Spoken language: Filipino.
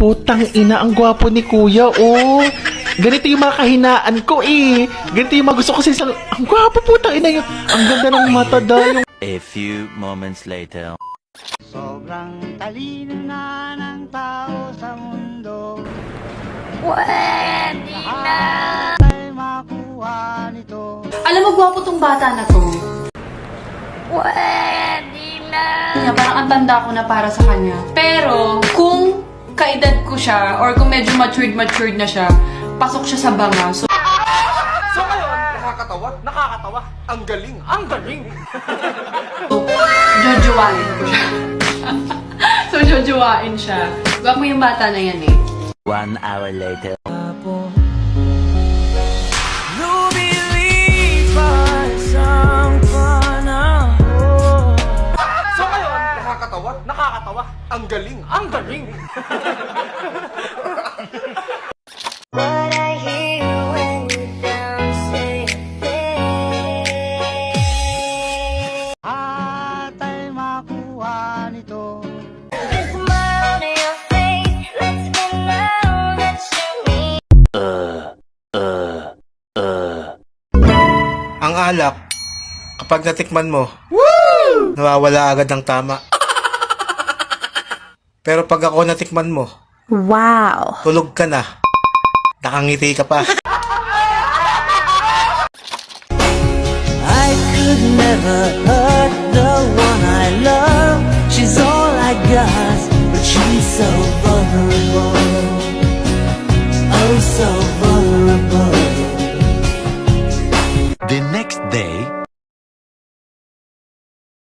Putang ina, ang gwapo ni kuya, oh. Ganito yung mga kahinaan ko eh. Ganito yung mga gusto ko sa isang... Ang gwapo putang ina yun. Ang ganda ng mata dahil. A few moments later. Sobrang talino na ng tao sa mundo Pwede na! Ay makuha nito Alam mo, gwapo tong bata na to. Pwede na! Parang ang tanda ko na para sa kanya. Pero, kung kaedad ko siya, or kung medyo matured-matured na siya, pasok siya sa banga. So, So ngayon, nakakatawa, nakakatawa. Ang galing, ang galing. jojowain ko siya. so, jojowain siya. Gwapo yung bata na yan eh. One hour later. Nakakatawa. Ang galing, ang galing. What I hear when you don't say a thing At ay makuha nito With a smile on your face Let's get now that you me Uh, uh, uh. Ang alak, kapag natikman mo, nawawala agad ng tama. Pero pag ako natikman mo, wow, tulog ka na. Nakangiti ka pa. I could never hurt the one I love. She's all I got, but she's so vulnerable. Oh, so vulnerable. The next day,